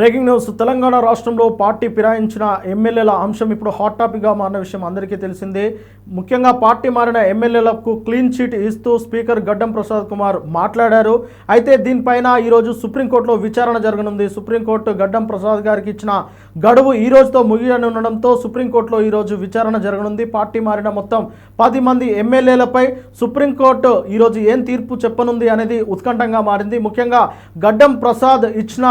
Breaking news. Telangana రాష్ట్రంలో party ఫిరాయించిన ఎమ్మెల్యేల అంశం ఇప్పుడు హాట్ టాపిక్గా మారిన విషయం అందరికీ తెలిసిందే. ముఖ్యంగా పార్టీ మారిన ఎమ్మెల్యేలకు క్లీన్ చిట్ ఇస్తూ స్పీకర్ గడ్డం ప్రసాద్ కుమార్ మాట్లాడారు. అయితే దీనిపైన ఈరోజు సుప్రీంకోర్టులో విచారణ జరగనుంది. సుప్రీంకోర్టు గడ్డం ప్రసాద్ గారికి ఇచ్చిన గడువు ఈ రోజుతో ముగియనుండడంతో సుప్రీంకోర్టులో ఈరోజు విచారణ జరగనుంది. పార్టీ మారిన మొత్తం పది మంది ఎమ్మెల్యేలపై సుప్రీంకోర్టు ఈరోజు ఏం తీర్పు చెప్పనుంది అనేది ఉత్కంఠంగా మారింది. ముఖ్యంగా గడ్డం ప్రసాద్ ఇచ్చిన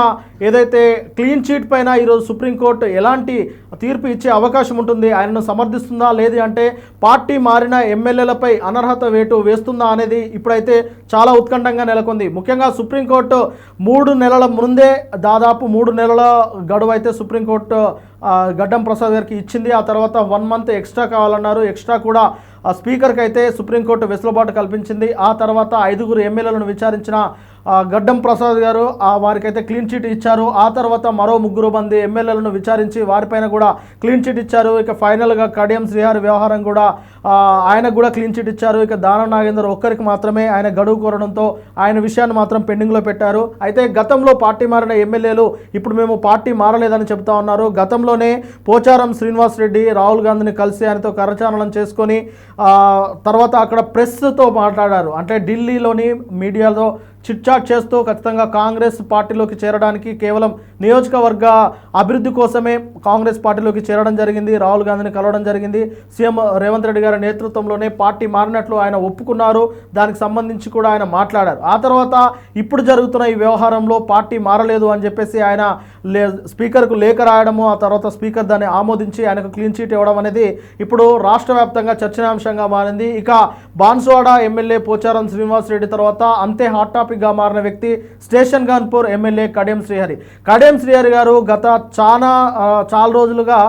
ఏదైతే క్లీన్ చీట్ పైన ఈరోజు సుప్రీంకోర్టు ఎలాంటి తీర్పు ఇచ్చే అవకాశం ఉంటుంది ఆయనను సమర్థిస్తుందా లేదు అంటే పార్టీ మారిన ఎమ్మెల్యేలపై అనర్హత వేటు వేస్తుందా అనేది ఇప్పుడైతే చాలా ఉత్కంఠంగా నెలకొంది. ముఖ్యంగా సుప్రీంకోర్టు మూడు నెలల ముందే దాదాపు మూడు నెలల గడువు అయితే సుప్రీంకోర్టు గడ్డం ప్రసాద్ గారికి ఇచ్చింది. ఆ తర్వాత వన్ మంత్ ఎక్స్ట్రా కావాలన్నారు. ఎక్స్ట్రా కూడా ఆ స్పీకర్కి అయితే సుప్రీంకోర్టు వెసులుబాటు కల్పించింది. ఆ తర్వాత ఐదుగురు ఎమ్మెల్యేలను విచారించిన గడ్డం ప్రసాద్ గారు వారికైతే క్లీన్ చిట్ ఇచ్చారు. ఆ తర్వాత మరో ముగ్గురు మంది ఎమ్మెల్యేలను విచారించి వారిపైన కూడా క్లీన్ చిట్ ఇచ్చారు. ఇక ఫైనల్గా కడియం శ్రీహారి వ్యవహారం కూడా ఆయనకు కూడా క్లీన్ చిట్ ఇచ్చారు. ఇక దాన నాగేందర్ ఒక్కరికి మాత్రమే ఆయన గడువు కోరడంతో ఆయన విషయాన్ని మాత్రం పెండింగ్లో పెట్టారు. అయితే గతంలో పార్టీ మారిన ఎమ్మెల్యేలు ఇప్పుడు మేము పార్టీ మారలేదని చెబుతా ఉన్నారు. గతంలోనే పోచారం శ్రీనివాస్ రెడ్డి రాహుల్ గాంధీని కలిసి ఆయనతో కరచాలనం చేసుకొని తర్వాత అక్కడ ప్రెస్తో మాట్లాడారు. అంటే ఢిల్లీలోని మీడియాలో చిట్ చాట్ చేస్తూ ఖచ్చితంగా కాంగ్రెస్ పార్టీలోకి చేరడానికి కేవలం నియోజకవర్గ అభివృద్ధి కోసమే కాంగ్రెస్ పార్టీలోకి చేరడం జరిగింది. రాహుల్ గాంధీని కలవడం జరిగింది. సీఎం రేవంత్ రెడ్డి గారి నేతృత్వంలోనే పార్టీ మారినట్లు ఆయన ఒప్పుకున్నారు. దానికి సంబంధించి కూడా ఆయన మాట్లాడారు. ఆ తర్వాత ఇప్పుడు జరుగుతున్న ఈ వ్యవహారంలో పార్టీ మారలేదు అని చెప్పేసి ఆయన లే స్పీకర్కు లేఖ రాయడము ఆ తర్వాత స్పీకర్ దాన్ని ఆమోదించి ఆయనకు క్లీన్ చీట్ ఇవ్వడం అనేది ఇప్పుడు రాష్ట్ర వ్యాప్తంగా చర్చనాంశంగా మారింది. ఇక బాన్సువాడ ఎమ్మెల్యే పోచారం శ్రీనివాస్ రెడ్డి తర్వాత అంతే హాట్ టాపిక్గా మారిన వ్యక్తి స్టేషన్ గాన్పూర్ ఎమ్మెల్యే కడియం శ్రీహరి. కడియం శ్రీహరి గారు గత చాలా చాలా రోజులుగా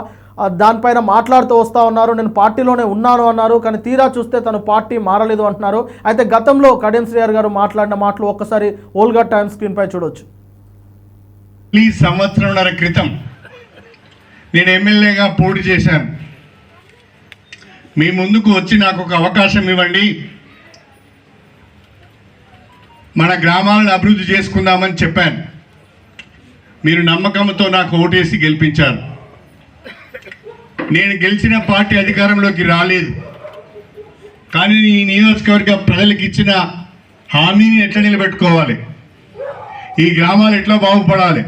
దానిపైన మాట్లాడుతూ వస్తూ ఉన్నారు. నేను పార్టీలోనే ఉన్నాను అన్నారు కానీ తీరా చూస్తే తను పార్టీ మారలేదు అంటున్నారు. అయితే గతంలో కడియం శ్రీహరి గారు మాట్లాడిన మాటలు ఒక్కసారి ఓల్గా టైమ్ స్క్రీన్ పై చూడొచ్చు. ఈ సంవత్సరంన్నర క్రితం నేను ఎమ్మెల్యేగా పోటీ చేశాను. మీ ముందుకు వచ్చి నాకు ఒక అవకాశం ఇవ్వండి. మన గ్రామాలను అభివృద్ధి చేసుకుందామని చెప్పాను. మీరు నమ్మకంతో నాకు ఓటేసి గెలిపించారు. నేను గెలిచిన పార్టీ అధికారంలోకి రాలేదు. కానీ ఈ నియోజకవర్గ ప్రజలకు ఇచ్చిన హామీని ఎట్లా నిలబెట్టుకోవాలి? ఈ గ్రామాలు ఎట్లా బాగుపడాలి?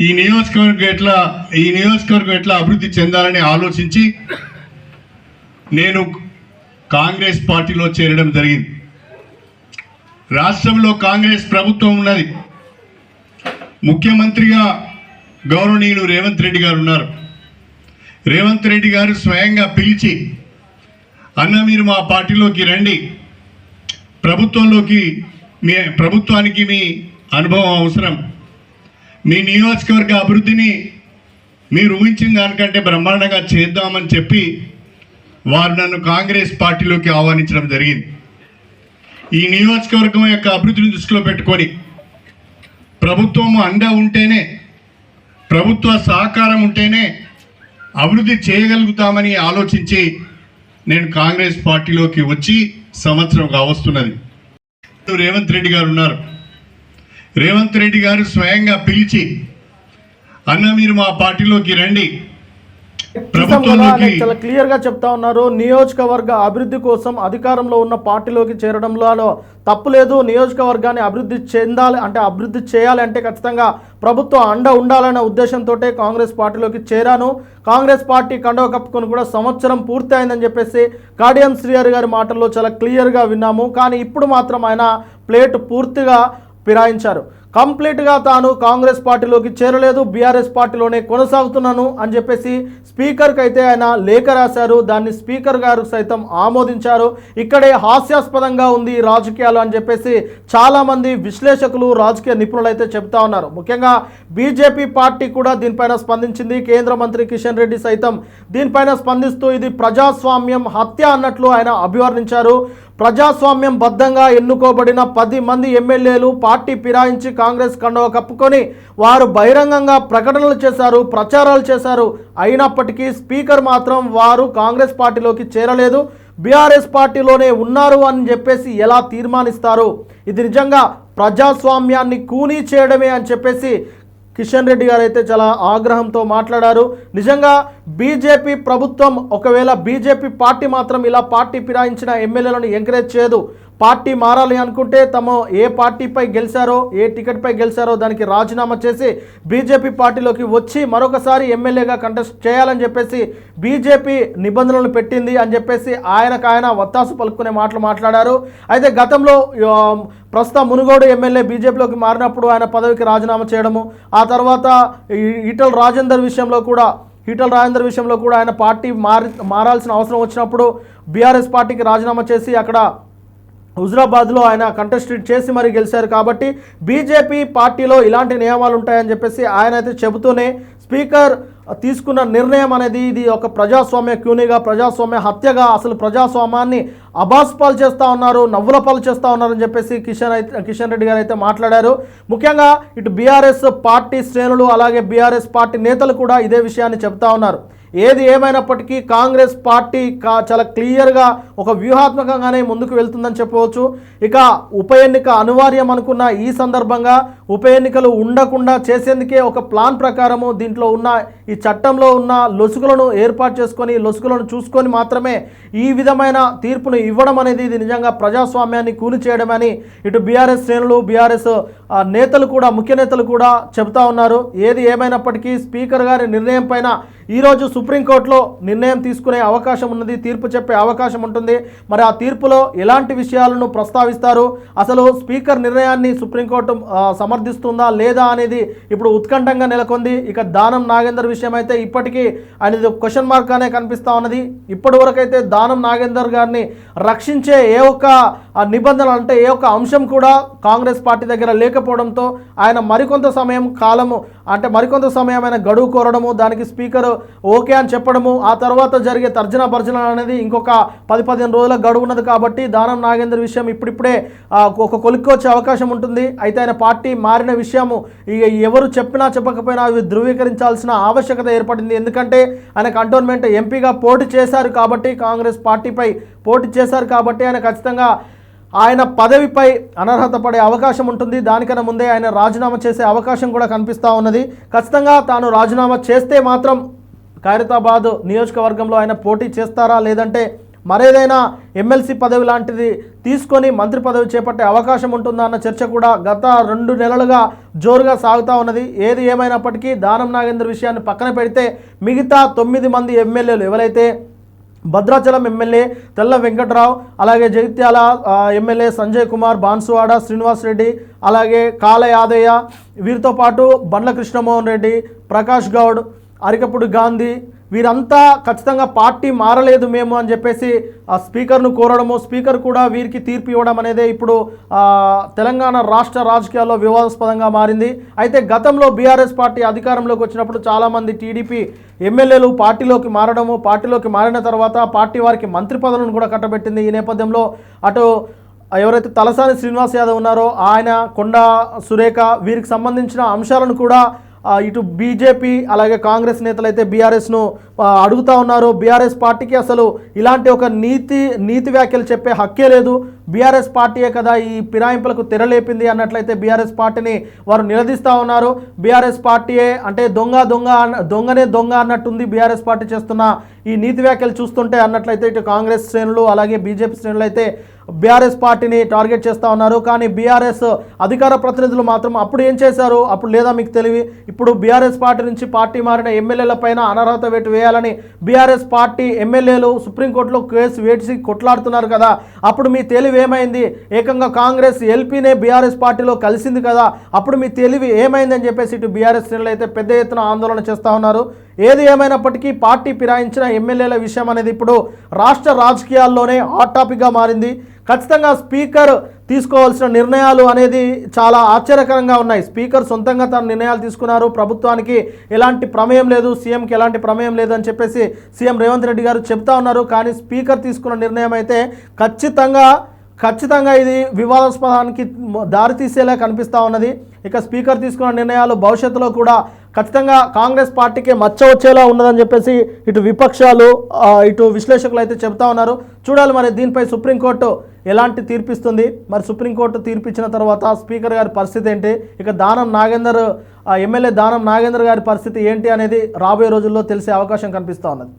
ఈ నియోజకవర్గం ఎట్లా ఈ నియోజకవర్గం ఎట్లా అభివృద్ధి చెందాలని ఆలోచించి నేను కాంగ్రెస్ పార్టీలో చేరడం జరిగింది. రాష్ట్రంలో కాంగ్రెస్ ప్రభుత్వం ఉన్నది. ముఖ్యమంత్రిగా గౌరవనీయులు రేవంత్ రెడ్డి గారు ఉన్నారు. రేవంత్ రెడ్డి గారు స్వయంగా పిలిచి అన్న మీరు మా పార్టీలోకి రండి. ప్రభుత్వంలోకి మీ ప్రభుత్వానికి మీ అనుభవం అవసరం. మీ నియోజకవర్గ అభివృద్ధిని మీరు ఊహించిన దానికంటే బ్రహ్మాండంగా చేద్దామని చెప్పి వారు నన్ను కాంగ్రెస్ పార్టీలోకి ఆహ్వానించడం జరిగింది. ఈ నియోజకవర్గం యొక్క అభివృద్ధిని దృష్టిలో పెట్టుకొని ప్రభుత్వం అండ ఉంటేనే ప్రభుత్వ సహకారం ఉంటేనే అభివృద్ధి చేయగలుగుతామని ఆలోచించి నేను కాంగ్రెస్ పార్టీలోకి వచ్చి సంవత్సరం కావస్తున్నది. రేవంత్ రెడ్డి గారు ఉన్నారు. రేవంత్ రెడ్డి గారు స్వయంగా పిలిచి అన్న మీరు మా పార్టీలోకి రండి. ఆయన చాలా క్లియర్గా చెప్తా ఉన్నారు. నియోజకవర్గ అభివృద్ధి కోసం అధికారంలో ఉన్న పార్టీలోకి చేరడంలో తప్పు లేదు. నియోజకవర్గాన్ని అభివృద్ధి చెందాలి అంటే అభివృద్ధి చేయాలి అంటే ఖచ్చితంగా ప్రభుత్వం అండ ఉండాలనే ఉద్దేశంతో కాంగ్రెస్ పార్టీలోకి చేరాను. కాంగ్రెస్ పార్టీ కండవ కప్పుకొని కూడా సంవత్సరం పూర్తి అయిందని చెప్పేసి కాడియం శ్రీహరి గారి మాటల్లో చాలా క్లియర్గా విన్నాము. కానీ ఇప్పుడు మాత్రం ఆయన ప్లేట్ పూర్తిగా ఫిరాయించారు. కంప్లీట్గా తాను కాంగ్రెస్ పార్టీలోకి చేరలేదు బీఆర్ఎస్ పార్టీలోనే కొనసాగుతున్నాను అని చెప్పేసి స్పీకర్కి అయితే ఆయన లేఖ రాశారు. దాన్ని స్పీకర్ గారు సైతం ఆమోదించారు. ఇక్కడే హాస్యాస్పదంగా ఉంది రాజకీయాలు అని చెప్పేసి చాలామంది విశ్లేషకులు రాజకీయ నిపుణులు అయితే చెప్తా ఉన్నారు. ముఖ్యంగా బీజేపీ పార్టీ కూడా దీనిపైన స్పందించింది. కేంద్ర మంత్రి కిషన్ రెడ్డి సైతం దీనిపైన స్పందిస్తూ ఇది ప్రజాస్వామ్యం హత్య అన్నట్లు ఆయన అభివర్ణించారు. ప్రజాస్వామ్యం బద్ధంగా ఎన్నుకోబడిన పది మంది ఎమ్మెల్యేలు పార్టీ ఫిరాయించి కాంగ్రెస్ కండవ కప్పుకొని వారు బహిరంగంగా ప్రకటనలు చేశారు ప్రచారాలు చేశారు. అయినప్పటికీ స్పీకర్ మాత్రం వారు కాంగ్రెస్ పార్టీలోకి చేరలేదు. బీఆర్ఎస్ పార్టీలోనే ఉన్నారు అని చెప్పేసి ఎలా తీర్మానిస్తారు? ఇది నిజంగా ప్రజాస్వామ్యాన్ని కూనీ చేయడమే అని చెప్పేసి కిషన్ రెడ్డి గారు అయితే చాలా ఆగ్రహంతో మాట్లాడారు. నిజంగా బీజేపీ ప్రభుత్వం ఒకవేళ బీజేపీ పార్టీ మాత్రం ఇలా పార్టీ ఫిరాయించిన ఎమ్మెల్యేలను ఎంకరేజ్ చేయదు. పార్టీ మారాలి అనుకుంటే తమ ఏ పార్టీపై గెలిచారో ఏ టికెట్పై గెలిచారో దానికి రాజీనామా చేసి బీజేపీ పార్టీలోకి వచ్చి మరొకసారి ఎమ్మెల్యేగా కంటెస్ట్ చేయాలని చెప్పేసి బీజేపీ నిబంధనలు పెట్టింది అని చెప్పేసి ఆయనకు ఆయన వత్తాసు పలుకునే మాటలు మాట్లాడారు. అయితే గతంలో ప్రస్తుత మునుగోడు ఎమ్మెల్యే బీజేపీలోకి మారినప్పుడు ఆయన పదవికి రాజీనామా చేయడము ఆ తర్వాత ఈటల రాజేందర్ విషయంలో కూడా ఈటల రాజేందర్ విషయంలో కూడా ఆయన పార్టీ మారి మారాల్సిన అవసరం వచ్చినప్పుడు బీఆర్ఎస్ పార్టీకి రాజీనామా చేసి అక్కడ హుజరాబాద్లో ఆయన కంటెస్టెడ్ చేసి మరి గెలిచారు కాబట్టి బీజేపీ పార్టీలో ఇలాంటి నియమాలు ఉంటాయని చెప్పేసి ఆయన అయితే చెబుతూనే స్పీకర్ తీసుకున్న నిర్ణయం అనేది ఇది ఒక ప్రజాస్వామ్య క్యూనిగా ప్రజాస్వామ్య హత్యగా అసలు ప్రజాస్వామ్యాన్ని అబాస్పాలు చేస్తూ ఉన్నారు నవ్వుల పాలు చేస్తూ ఉన్నారని చెప్పేసి కిషన్ అయితే కిషన్ రెడ్డి గారు అయితే మాట్లాడారు. ముఖ్యంగా ఇటు బీఆర్ఎస్ పార్టీ శ్రేణులు అలాగే బీఆర్ఎస్ పార్టీ నేతలు కూడా ఇదే విషయాన్ని చెప్తా ఉన్నారు. ఏది ఏమైనప్పటికీ కాంగ్రెస్ పార్టీ కా చాలా క్లియర్గా ఒక వ్యూహాత్మకంగానే ముందుకు వెళ్తుందని చెప్పవచ్చు. ఇక ఉప ఎన్నిక అనివార్యం అనుకున్న ఈ సందర్భంగా ఉప ఎన్నికలు ఉండకుండా చేసేందుకే ఒక ప్లాన్ ప్రకారము దీంట్లో ఉన్న ఈ చట్టంలో ఉన్న లొసుగులను ఏర్పాటు చేసుకొని లొసుగులను చూసుకొని మాత్రమే ఈ విధమైన తీర్పును ఇవ్వడం అనేది ఇది నిజంగా ప్రజాస్వామ్యాన్ని కూలి చేయడమని ఇటు బీఆర్ఎస్ శ్రేణులు బీఆర్ఎస్ నేతలు కూడా ముఖ్య నేతలు కూడా చెబుతా ఉన్నారు. ఏది ఏమైనప్పటికీ స్పీకర్ గారి నిర్ణయం పైన ఈరోజు సుప్రీంకోర్టులో నిర్ణయం తీసుకునే అవకాశం ఉన్నది తీర్పు చెప్పే అవకాశం ఉంటుంది. మరి ఆ తీర్పులో ఎలాంటి విషయాలను ప్రస్తావిస్తారు? అసలు స్పీకర్ నిర్ణయాన్ని సుప్రీంకోర్టు సమర్థిస్తుందా లేదా అనేది ఇప్పుడు ఉత్కంఠంగా నెలకొంది. ఇక దానం నాగేందర్ విషయం అయితే ఇప్పటికీ అనేది క్వశ్చన్ మార్క్ అనే కనిపిస్తా ఉన్నది. ఇప్పటి వరకైతే దానం నాగేందర్ గారిని రక్షించే ఏ ఒక్క ఆ, నిబంధన అంటే ఏ ఒక్క అంశం కూడా కాంగ్రెస్ పార్టీ దగ్గర లేకపోవడంతో ఆయన మరికొంత సమయం కాలము అంటే మరికొంత సమయం ఆయన గడువు కోరడము దానికి స్పీకర్ ఓకే అని చెప్పడము ఆ తర్వాత జరిగే తర్జన భర్జన అనేది ఇంకొక పది పదిహేను రోజుల గడువు ఉన్నది కాబట్టి దానం నాగేందర్ విషయం ఇప్పుడిప్పుడే ఒక కొలిక్కొచ్చే అవకాశం ఉంటుంది. అయితే ఆయన పార్టీ మారిన విషయము ఇక ఎవరు చెప్పినా చెప్పకపోయినా అవి ధృవీకరించాల్సిన ఆవశ్యకత ఏర్పడింది. ఎందుకంటే ఆయన కంటోన్మెంట్ ఎంపీగా పోటీ చేశారు కాబట్టి కాంగ్రెస్ పార్టీపై పోటీ చేశారు కాబట్టి ఆయన ఖచ్చితంగా ఆయన పదవిపై అనర్హత పడే అవకాశం ఉంటుంది. దానికన్నా ముందే ఆయన రాజీనామా చేసే అవకాశం కూడా కనిపిస్తూ ఉన్నది. ఖచ్చితంగా తాను రాజీనామా చేస్తే మాత్రం ఖైరతాబాద్ నియోజకవర్గంలో ఆయన పోటీ చేస్తారా? లేదంటే మరేదైనా ఎమ్మెల్సీ పదవి లాంటిది తీసుకొని మంత్రి పదవి చేపట్టే అవకాశం ఉంటుందా అన్న చర్చ కూడా గత రెండు నెలలుగా జోరుగా సాగుతూ ఉన్నది. ఏది ఏమైనప్పటికీ దానం నాగేంద్ర విషయాన్ని పక్కన పెడితే మిగతా తొమ్మిది మంది ఎమ్మెల్యేలు ఎవరైతే భద్రాచలం ఎమ్మెల్యే తెల్ల వెంకట్రావు అలాగే జగిత్యాల ఎమ్మెల్యే సంజయ్ కుమార్ బాన్సువాడ శ్రీనివాస్ రెడ్డి అలాగే కాల యాదయ్య వీరితో పాటు బండ్ల కృష్ణమోహన్ రెడ్డి ప్రకాష్ గౌడ్ అరికపుడు గాంధీ వీరంతా ఖచ్చితంగా పార్టీ మారలేదు మేము అని చెప్పేసి ఆ స్పీకర్ను కోరడము స్పీకర్ కూడా వీరికి తీర్పు ఇవ్వడం అనేది ఇప్పుడు తెలంగాణ రాష్ట్ర రాజకీయాల్లో వివాదాస్పదంగా మారింది. అయితే గతంలో బీఆర్ఎస్ పార్టీ అధికారంలోకి వచ్చినప్పుడు చాలామంది టీడీపీ ఎమ్మెల్యేలు పార్టీలోకి మారడము పార్టీలోకి మారిన తర్వాత పార్టీ వారికి మంత్రి పదవులను కూడా కట్టబెట్టింది. ఈ నేపథ్యంలో అటు ఎవరైతే తలసాని శ్రీనివాస్ యాదవ్ ఉన్నారో ఆయన కొండ సురేఖ వీరికి సంబంధించిన అంశాలను కూడా ఇటు బీజేపీ అలాగే కాంగ్రెస్ నేతలు అయితే బీఆర్ఎస్ను అడుగుతా ఉన్నారు. బీఆర్ఎస్ పార్టీకి అసలు ఇలాంటి ఒక నీతి నీతి వ్యాఖ్యలు చెప్పే హక్కే లేదు. బీఆర్ఎస్ పార్టీయే కదా ఈ పిరాయింపులకు తెరలేపింది అన్నట్లయితే బీఆర్ఎస్ పార్టీని వారు నిలదీస్తూ ఉన్నారు. బీఆర్ఎస్ పార్టీయే అంటే దొంగ దొంగ అన్న- దొంగనే దొంగ అన్నట్టుంది బీఆర్ఎస్ పార్టీ చేస్తున్న ఈ నీతి వ్యాఖ్యలు చూస్తుంటే అన్నట్లయితే ఇటు కాంగ్రెస్ శ్రేణులు అలాగే బీజేపీ శ్రేణులు అయితే బీఆర్ఎస్ పార్టీని టార్గెట్ చేస్తూ ఉన్నారు. కానీ బీఆర్ఎస్ అధికార ప్రతినిధులు మాత్రం అప్పుడు ఏం చేశారు? అప్పుడు లేదా మీకు తెలివి? ఇప్పుడు బీఆర్ఎస్ పార్టీ నుంచి పార్టీ మారిన ఎమ్మెల్యేల పైన అనర్హత వేటు వేయాలని బీఆర్ఎస్ పార్టీ ఎమ్మెల్యేలు సుప్రీంకోర్టులో కేసు వేసి కొట్లాడుతున్నారు కదా. అప్పుడు మీ తెలివి ఏమైంది? ఏకంగా కాంగ్రెస్ ఎల్పీనే బీఆర్ఎస్ పార్టీలో కలిసింది కదా. అప్పుడు మీ తెలివి ఏమైందని చెప్పేసి ఇటు బీఆర్ఎస్ శ్రేణులు అయితే పెద్ద ఎత్తున ఆందోళన చేస్తూ ఉన్నారు. ఏది ఏమైనప్పటికీ పార్టీ ఫిరాయించిన ఎమ్మెల్యేల విషయం అనేది ఇప్పుడు రాష్ట్ర రాజకీయాల్లోనే హాట్ టాపిక్గా మారింది. ఖచ్చితంగా స్పీకర్ తీసుకోవాల్సిన నిర్ణయాలు అనేది చాలా ఆశ్చర్యకరంగా ఉన్నాయి. స్పీకర్ సొంతంగా తన నిర్ణయాలు తీసుకున్నారు. ప్రభుత్వానికి ఎలాంటి ప్రమేయం లేదు. సీఎంకి ఎలాంటి ప్రమేయం లేదు అని చెప్పేసి సీఎం రేవంత్ రెడ్డి గారు చెప్తా ఉన్నారు. కానీ స్పీకర్ తీసుకున్న నిర్ణయం అయితే ఖచ్చితంగా ఖచ్చితంగా ఇది వివాదాస్పదానికి దారితీసేలా కనిపిస్తూ ఉన్నది. ఇక స్పీకర్ తీసుకున్న నిర్ణయాలు భవిష్యత్తులో కూడా ఖచ్చితంగా కాంగ్రెస్ పార్టీకి మచ్చ వచ్చేలా ఉన్నదని చెప్పేసి ఇటు విపక్షాలు ఇటు విశ్లేషకులు అయితే చెప్తా ఉన్నారు. చూడాలి మరి దీనిపై సుప్రీంకోర్టు ఎలాంటి తీర్పిస్తుంది? మరి సుప్రీంకోర్టు తీర్పిచ్చిన తర్వాత స్పీకర్ గారి పరిస్థితి ఏంటి? ఇక దానం నాగేందర్ ఎమ్మెల్యే దానం నాగేందర్ గారి పరిస్థితి ఏంటి అనేది రాబోయే రోజుల్లో తెలిసే అవకాశం కనిపిస్తూ ఉన్నది.